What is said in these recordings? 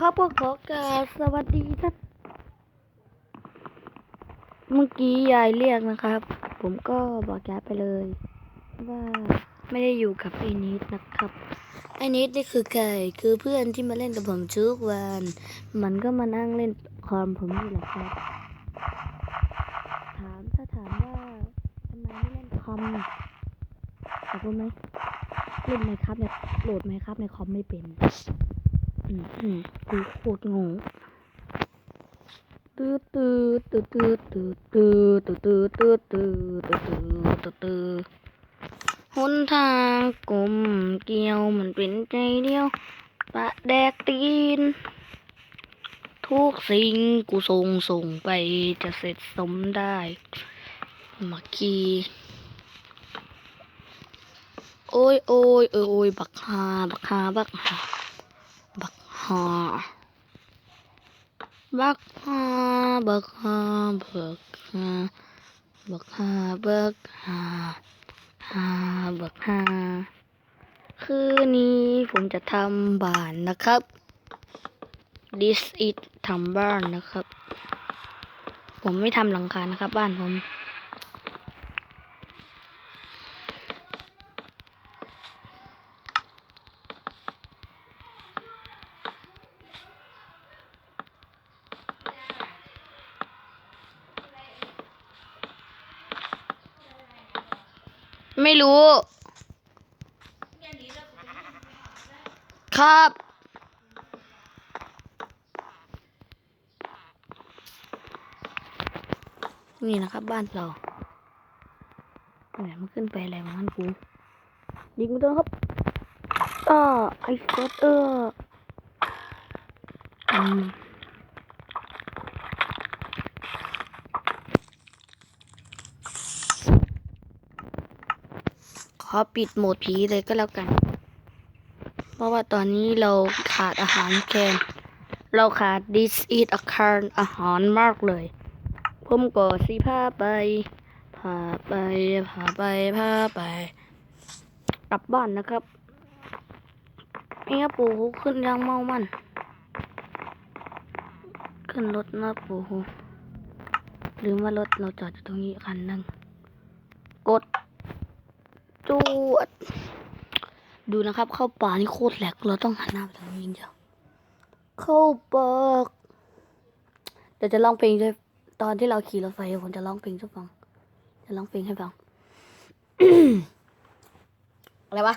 ครับพวกขอกาสวัสดีท่านเมื่อกี้ยายเรียกนะครับ ผมก็บอกยายไปเลย ว่าไม่ได้อยู่กับไอ้นิดนะครับ ไอ้นิดนี่คือใครคือเพื่อนที่มาเล่นกับผมทุกวัน มันก็มานั่งเล่นคอมผมนี่แหละครับ ถามถ้าถามว่าทำไมไม่เล่นคอมขอบคุณไหมเล่นไหมครับเนี่ยโหลดไหมครับในคอมไม่เป็น อืมอืมกูโคตรงงตื้อตื้อตื้อตื้อตื้อตื้อตื้อตื้อตื้อตื้อตื้อตื้อตื้อตื้อหนทางกลมเกลียวมันเป็นใจเดียวปะแดกตีน ทุกสิ่งกูส่งส่งไปจะเสร็จสมได้มาคีโอ้ยโอ้ยเออโอ้ยบักฮาบักฮาบักฮา ฮาบักฮาบักฮาบักฮาบักฮาบักฮาฮาบักฮาคืนนี้ผมจะทำบ้านนะครับ this is ทำบ้านนะครับ ผมไม่ทำหลังคานะครับ บ้านผม ไม่รู้ ครับ นี่นะครับบ้านเราเนี่ยมันขึ้นไปอะไรของมันกูยิงมาตัวครับอ้าไอ้กดเอออืม อปิดโหมดผีเลยก็แล้วกัน เพราะว่าตอนนี้เราขาดอาหารแกนเราขาด this is a c a r อาหารมากเลยผมก็สิพาไปพาไปพาไปพาไป กลับบ้านนะครับเอ้ยปู่ขึ้นยังเมามัน ขึ้นรถนะปู่หรือว่ารถเราจอดอยู่ตรงนี้คันหนึ่งกด จวด ดูนะครับ เข้าป่านี่โคตรแหลก เราต้องหันหน้าไปทางนี้เดียว เข้าป่าเดี๋ยวจะร้องเพลงด้วยตอนที่เราขี่รถไฟผมจะร้องเพลงให้ฟัง จะร้องเพลงให้ฟัง อะไรวะ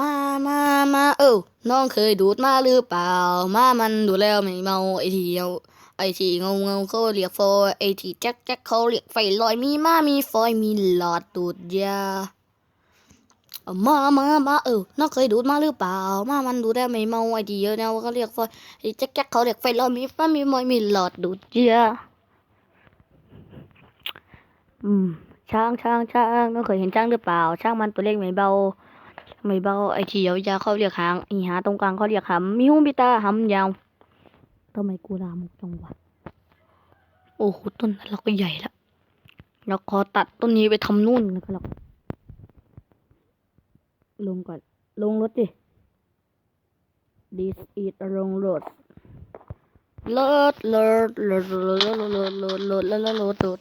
มา มา มา เออน้องเคยดูดมาหรือเปล่า มามันดูแล้วไม่เมาไอทีเอา ไอทีเงาเงาเขาเรียกฟอยไอทีแจ็คแจ็คเขาเรียกไฟลอยมีมามีฟอยมีหลอดดูดยามามามาเออน้องเคยดูดมาหรือเปล่า มามันดูแล้วไม่เมาไอทีเยอะนะเขาเรียกฟอยไอแจ็คแจ็คเขาเรียกไฟลอยมีมามีมอยมีหลอดดูดยาอืมช้างช้างช้างน้องเคยเห็นช้างหรือเปล่า ช้างมันตัวเล็กไม่เบาไม่เบาไอเขียวยาเขาเรียกหางอีหาตรงกลางเขาเรียกหำมีหูมีตาหำยาว ทำไมกูลามกจังหวัดโอ้โหต้นนั้นเราก็ใหญ่แล้วเราขอตัดต้นนี้ไปทำนู่นนะครับเราลงก่อน ลงรถดิ this is ลงรถรถรถรถรถรถรถรถรถรถรถรถรถรถ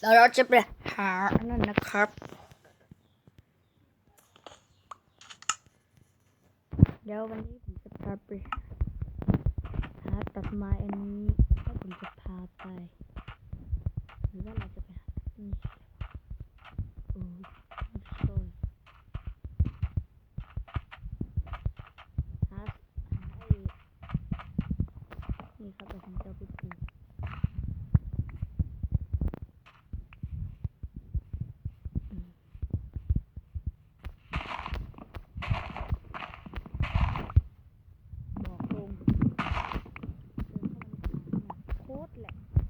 แล้วเราจะไปหาอันนั่นนะครับเดี๋ยววันนี้ผมจะพาไปหาตัดไม้อันนี้ถ้าผมจะพาไป หรือว่าเราจะไปหานี่โอ้ยไม่ใช่หาหาไอ้นี่ครับเดี๋ยวผมจะเอาไปปลูกอืม บอกตรงเดินเข้ามาในป่าเนี่ยโคตรแหลก ว่า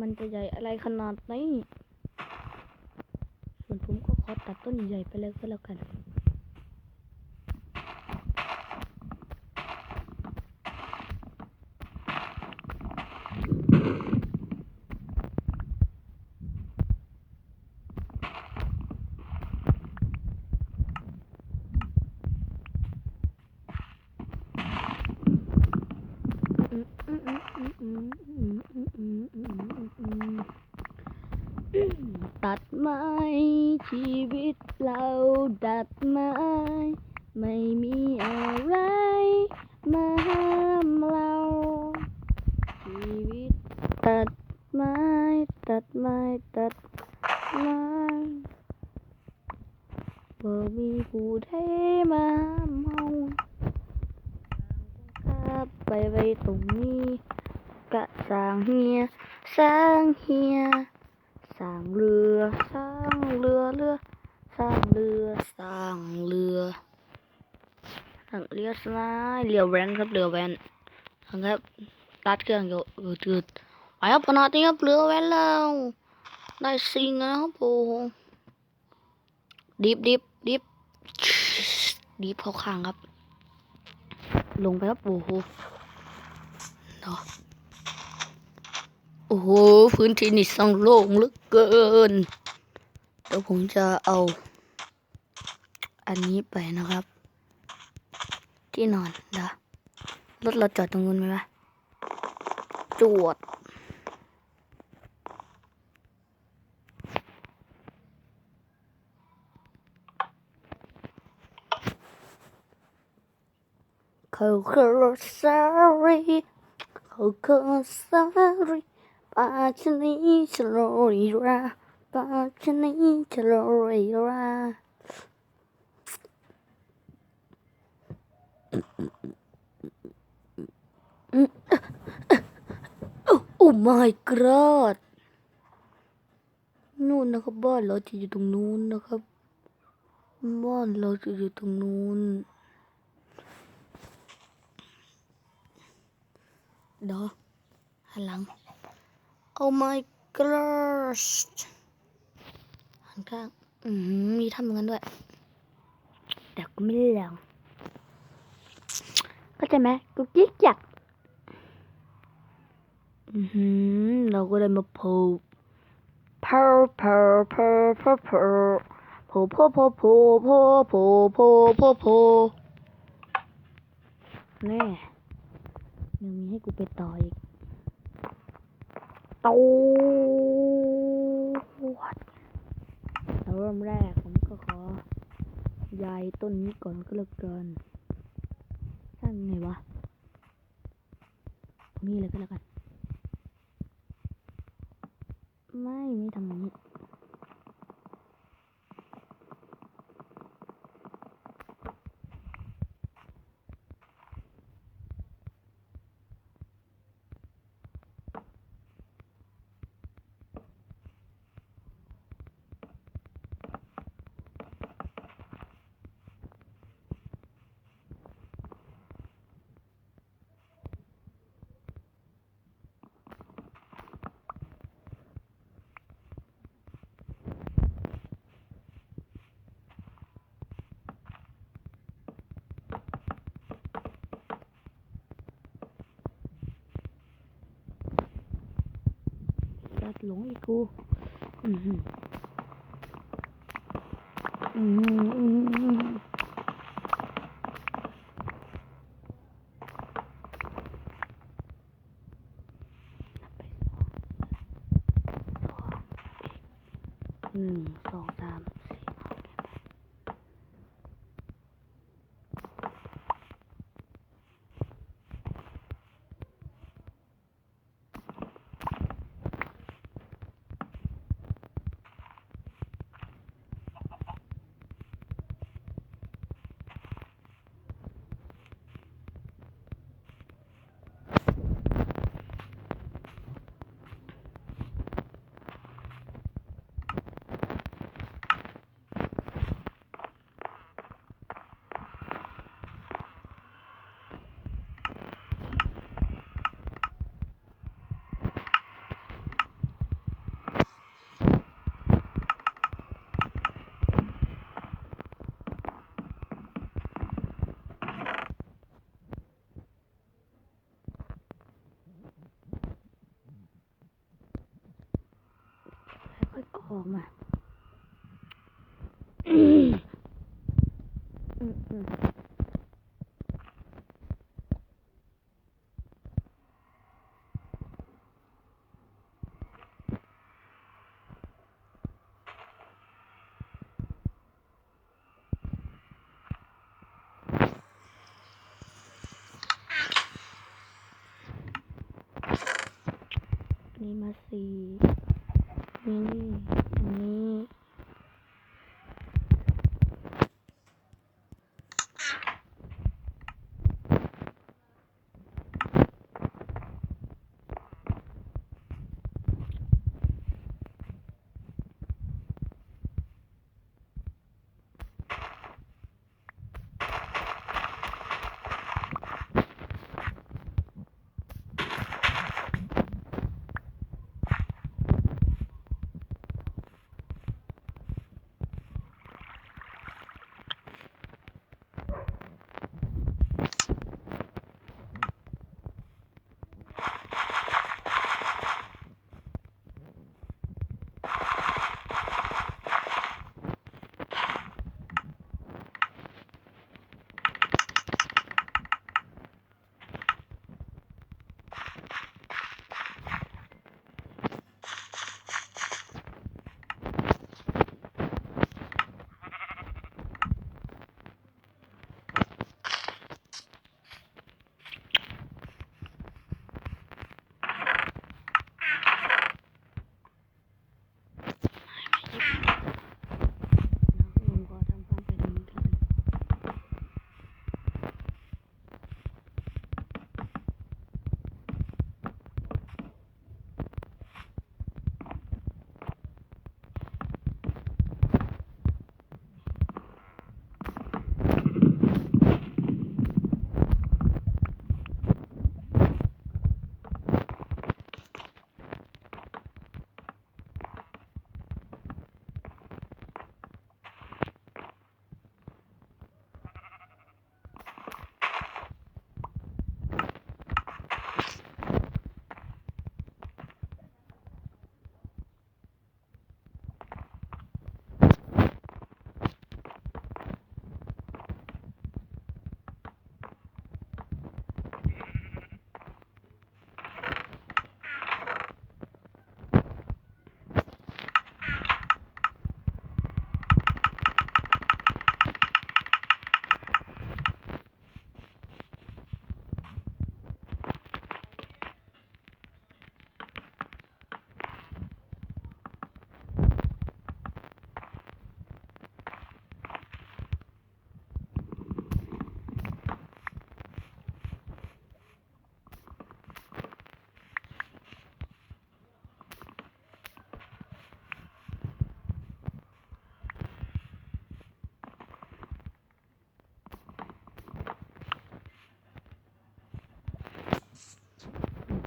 มันจะใหญ่อะไรขนาดนี้ ส่วนผมก็ขอตัดต้นใหญ่ไปเลยก็แล้วกัน ตัด ไม้ชีวิตเราดัดไม้ไม่มีอะไร มาห้ามเรา ชีวิตตัดไม้ตัดไม้ตัดไม้บ่มีผู้ใดมาห้ามเฮาขับไปไว้ตรงนี้กะสร้างเฮียสร้างเฮีย ร้างเรือ สร้างเรือเรือ สร้างเรือ สร้างเรือสร้างเรือสไลด์เรือแวนครับเรือแวนนะครับตัดเครื่องอยู่อืดอืดไปครับขนาดนี้ครับเรือแวนแล้วได้ซิงแล้วครับโอ้โหดิบดิบดิบดิบเข้าข้างครับ ลงไปครับโอ้โหเนาะ อ้โห พื้นที่นี่ส่างโล่งเหลือเกิน เดี๋ยวผมจะเอา อันนี้ไปนะครับ ที่นอนเดี๋ยวรถเราจอดตรงนู้นไหมวะจวดเขาคือสารีเขาคือสารี ปาชนีชโลริราปาชนีชโลริราโอ้ my god นู่นนะครับบ้านเราจะอยู่ตรงนู้นนะครับ บ้านเราจะอยู่ตรงนู้นเดี๋ยวหันหลัง Oh my gosh หันข้างอือหือมีทำอย่างนั้นด้วย แต่ก็ไม่ได้แรงเข้าใจไหมกูกิ๊กจักอือหือเราก็ได้มาโผล่เพอเพอเพอเพอเพอโผล่โผล่โผล่โผล่โผล่โผล่โผล่โผล่โผล่แน่ยังมีให้กูไปต่ออีก ตดแล้วเริ่มแรกผมก็ขอยายต้นนี้ก่อนก็แล้วกันสร้างไงวะตรงนี้เลยก็แล้วกัน ไม่ ไม่ทำอย่างนี้ จัดห ลงอีกกูอือหืออือหืออือหือหนึ่งสองสาม ออกมานี่มาสี่นี่ น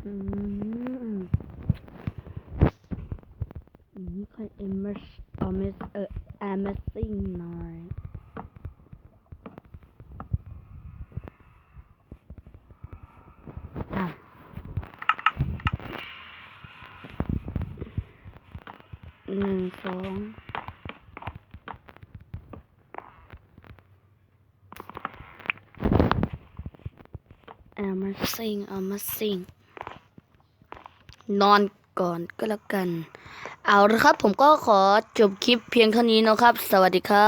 อืมอืมค่อยเอมเมอร์อเมสเออแอมซิ่งหน่อยอะหนึ่งสองแอมซิ่งแอมซิ่ง นอนก่อนก็แล้วกัน เอาละครับ ผมก็ขอจบคลิปเพียงเท่านี้นะครับ สวัสดีครับ